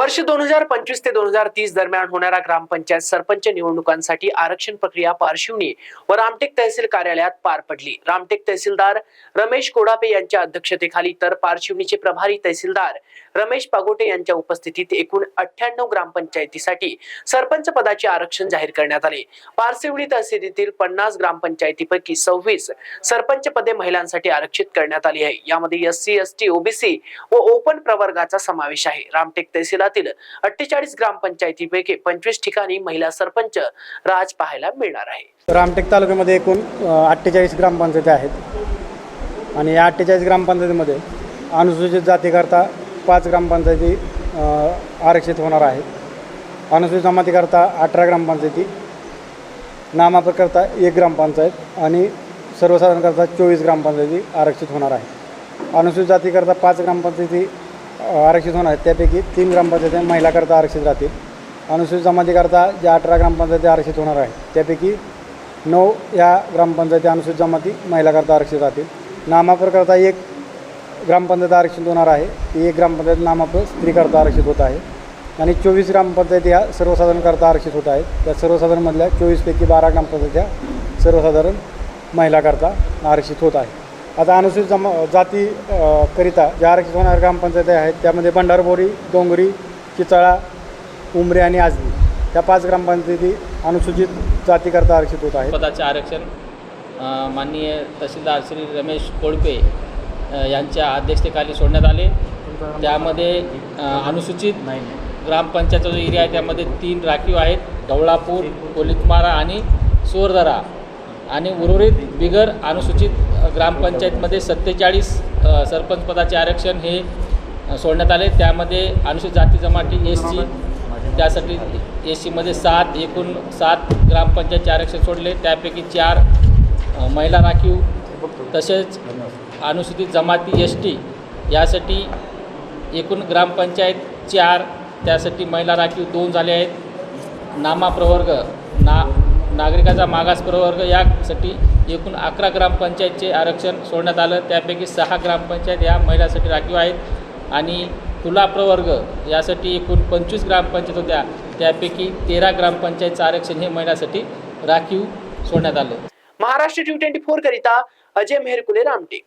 वर्ष दोन हजार पंचवीस ते दोन हजार तीस दरम्यान होणाऱ्या ग्रामपंचायत सरपंच निवडणुकांसाठी आरक्षण प्रक्रिया पारशिवनी व रामटेक तहसील कार्यालयात पार पडली. रामटेक तहसीलदार रमेश कोडापे यांच्या अध्यक्षतेखाली तर पारशिवनीचे प्रभारी तहसीलदार रमेश पागोटे यांच्या उपस्थितीत एकूण अठ्ठ्याण्णव ग्रामपंचायतीसाठी सरपंच पदाचे आरक्षण जाहीर करण्यात आले. पारशिवनी तहसीलीतील पन्नास ग्रामपंचायतीपैकी सव्वीस सरपंच पदे महिलांसाठी आरक्षित करण्यात आली आहे. यामध्ये S C S T OBC व ओपन प्रवर्गाचा समावेश आहे. रामटेक शहरातील अठ्ठेचाळीस ग्रामपंचायतीपैकी पंचवीस ठिकाणी महिला सरपंच राज पाहायला मिळणार आहे. रामटेक तालुक्यामध्ये एकूण अठ्ठेचाळीस ग्रामपंचायती आहेत. आणि या अठ्ठेचाळीस ग्रामपंचायतीमध्ये अनुसूचित जातीकरता पाच ग्रामपंचायती आरक्षित होणार आहेत. अनुसूचित जमातीकरता अठरा ग्रामपंचायती नामाप्रकरता एक ग्रामपंचायत आणि सर्वसाधारणकरता चोवीस ग्रामपंचायती आरक्षित होणार आहे अनुसूचित जातीकरता पाच ग्रामपंचायती आरक्षित होणार आहेत. त्यापैकी तीन ग्रामपंचायती महिलाकरता आरक्षित राहतील. अनुसूचित जमातीकरता ज्या अठरा ग्रामपंचायती आरक्षित होणार आहेत. त्यापैकी नऊ या ग्रामपंचायती अनुसूचित जमाती महिलाकरता आरक्षित राहतील. नामापरकरता एक ग्रामपंचायत आरक्षित होणार आहे. ती एक ग्रामपंचायत नामाप्र स्त्रीकरता आरक्षित होत आहे. आणि चोवीस ग्रामपंचायती ह्या सर्वसाधारणकरता आरक्षित होत आहेत. त्या सर्वसाधारणमधल्या चोवीसपैकी बारा ग्रामपंचायत्या सर्वसाधारण महिलाकरता आरक्षित होत आहे आता अनुसूचित जमा जाती करिता ज्या आरक्षित ग्रामपंचायती आहेत त्यामध्ये भंडारबोरी डोंगरी चितळा उमरे आणि आजनी या पाच ग्रामपंचायती अनुसूचित जातीकरता आरक्षित होत आहे पदाचे आरक्षण माननीय तहसीलदार श्री रमेश कोळपे यांच्या अध्यक्षतेखाली सोडण्यात आले. त्यामध्ये अनुसूचित ग्रामपंचायतचा जो एरिया आहे त्यामध्ये तीन राखीव आहेत. ढवळापूर कोलितमारा आणि सोरदरा. आणि उर्वरित बिगर अनुसूचित ग्रामपंचायतमध्ये सत्तेचाळीस सरपंचपदाचे सरपंच पदाचे आरक्षण हे सोडण्यात आले. त्यामध्ये अनुसूचित जाती जमाती एस सी त्यासाठी एस सीमध्ये सात एकूण सात ग्रामपंचायतचे आरक्षण सोडले. त्यापैकी चार महिला राखीव. तसेच अनुसूचित जमाती एस टी यासाठी एकूण ग्रामपंचायत चार त्यासाठी महिला राखीव दोन झाले आहेत. नामा प्रवर्ग ना नागरिकाचा मागास प्रवर्ग यासाठी एकूण अकरा ग्रामपंचायतचे आरक्षण सोडण्यात आलं. त्यापैकी सहा ग्रामपंचायत या महिलांसाठी राखीव आहेत. आणि खुला प्रवर्ग यासाठी एकूण पंचवीस ग्रामपंचायत होत्या. त्यापैकी तेरा ग्रामपंचायतचं आरक्षण हे महिलांसाठी राखीव सोडण्यात आलं. महाराष्ट्र टी ट्वेंटी फोर करिता अजय मेहरकुले रामटेक.